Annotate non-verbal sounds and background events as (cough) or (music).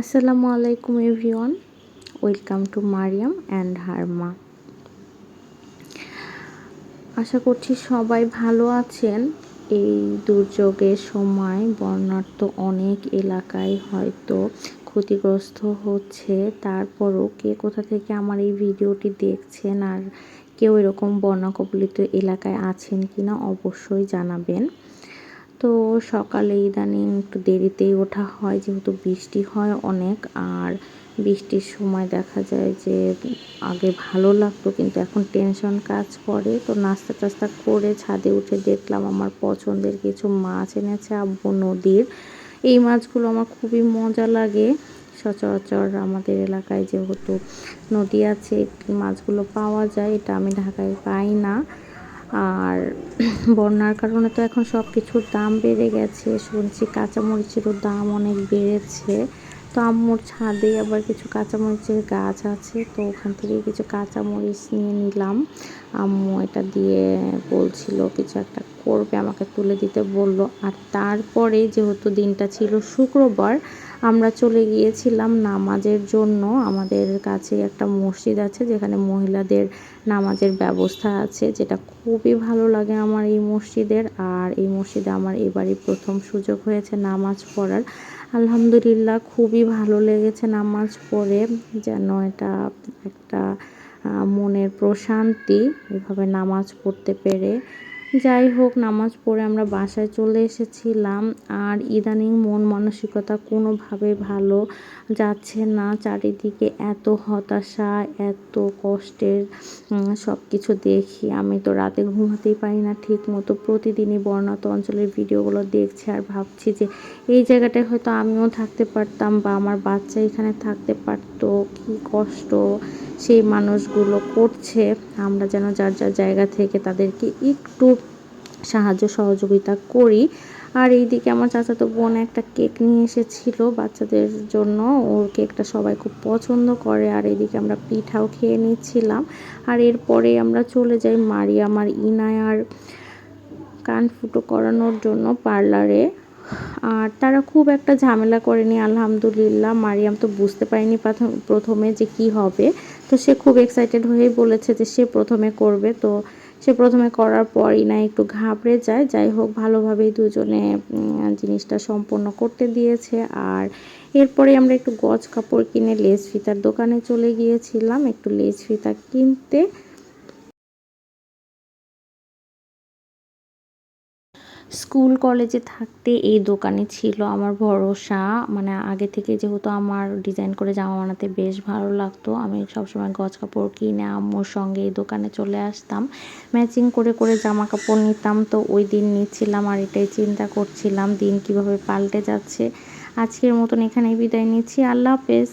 আসসালামু আলাইকুম everyone. Welcome to Maryam and Harma. আশা করছি সবাই ভালো আছেন। এই দুর্যোগের সময় বন্যার্থ অনেক এলাকায় হয়তো ক্ষতিগ্রস্ত হচ্ছে। তারপরও কে কোথা থেকে আমার এই ভিডিওটি দেখছেন আর কেউ এরকম বন্যা কবলিত এলাকায় আছেন কিনা অবশ্যই জানাবেন। তো সকালে ইদানিং একটু দেরিতেই ওঠা হয়, যেহেতু বৃষ্টি হয় অনেক। আর বৃষ্টির সময় দেখা যায় যে আগে ভালো লাগতো, কিন্তু এখন টেনশন কাজ করে। তো নাস্তা টাস্তা করে ছাদে উঠে দেখলাম আমার পছন্দের কিছু মাছ এনেছে আব্বু নদীর। এই মাছগুলো আমার খুবই মজা লাগে। সচরাচর আমাদের এলাকায় যেহেতু নদী আছে, মাছগুলো পাওয়া যায়, এটা আমি ঢাকায় পাই না। আর (clears throat) বন্যার কারণে তো এখন সব কিছুর দাম বেড়ে গেছে। শুনছি কাঁচামরিচেরও দাম অনেক বেড়েছে। তো আম্মুর ছাদে আবার কিছু কাঁচামরিচের গাছ আছে, তো ওখান থেকে কিছু কাঁচামরিচ নিয়ে নিলাম। আম্মু এটা দিয়ে বলছিল, কিছু একটা করবে আমাকে তুলে দিতে বলল। আর তারপরে যেহেতু দিনটা ছিল শুক্রবার, আমরা চলে গিয়েছিলাম নামাজের জন্য। আমাদের কাছে একটা মসজিদ আছে, যেখানে মহিলাদের নামাজের ব্যবস্থা আছে, যেটা খুবই ভালো লাগে আমার এই মসজিদের। আর এই মসজিদে আমার এবারই প্রথম সুযোগ হয়েছে নামাজ পড়ার। আলহামদুলিল্লাহ, খুবই ভালো লেগেছে নামাজ পড়ে। যেন এটা একটা মনের প্রশান্তি, এভাবে নামাজ পড়তে পেরে। যাই হোক নামাজ পড়ে আমরা বাসায় চলে এসেছিলাম আর ইদানিং মন মানসিকতা কোনোভাবে ভালো যাচ্ছে না। চারিদিকে এত হতাশা, এত কষ্টের সব কিছু দেখি। আমি তো রাতে ঘুমাতেই পারি না ঠিক মতো প্রতিদিনই বর্ণাত অঞ্চলের ভিডিওগুলো দেখছি আর ভাবছি যে এই জায়গাটায় হয়তো আমিও থাকতে পারতাম বা আমার বাচ্চা এখানে থাকতে পারতো। কি কষ্ট সেই মানুষগুলো করছে। আমরা যেন যার যার জায়গা থেকে তাদেরকে একটু সাহায্য সহযোগিতা করি। আর এইদিকে আমার চাচাতো বোন একটা কেক নিয়ে এসেছিল বাচ্চাদের জন্য। ওর কেকটা সবাই খুব পছন্দ করে। আর এইদিকে আমরা পিঠাও খেয়ে নিচ্ছিলাম। আর এরপরে আমরা চলে যাই মারিয়াম আর ইনায়ার কান ফুটো করানোর জন্য পার্লারে। আর তারা খুব একটা ঝামেলা করেনি, আলহামদুলিল্লাহ। মারিয়াম তো বুঝতে পারেনি প্রথমে যে কি হবে। তো সে খুব এক্সাইটেড হয়েই বলেছে যে সে প্রথমে করবে। তো সে প্রথমে করার পরই না একটু ঘাবড়ে যায়। যাই হোক, ভালোভাবেই দুজনে জিনিসটা সম্পন্ন করতে দিয়েছে। আর এরপরে আমরা একটু গজ কাপড় কিনে লেস ফিতার দোকানে চলে গিয়েছিলাম। একটু লেস ফিতা কিনতে। স্কুল কলেজে থাকতে এই দোকানে ছিল আমার ভরসা। মানে আগে থেকে যেহেতু আমার ডিজাইন করে জামা বানাতে বেশ ভালো লাগতো, আমি সবসময় গজ কাপড় কিনে আম্মুর সঙ্গে এই দোকানে চলে আসতাম। ম্যাচিং করে করে জামা কাপড় নিতাম, তো ওই দিন নিচ্ছিলাম আর এটাই চিন্তা করছিলাম, দিন কীভাবে পাল্টে যাচ্ছে। আজকের মতন এখানেই বিদায় নিচ্ছি, আল্লাহ হাফেজ।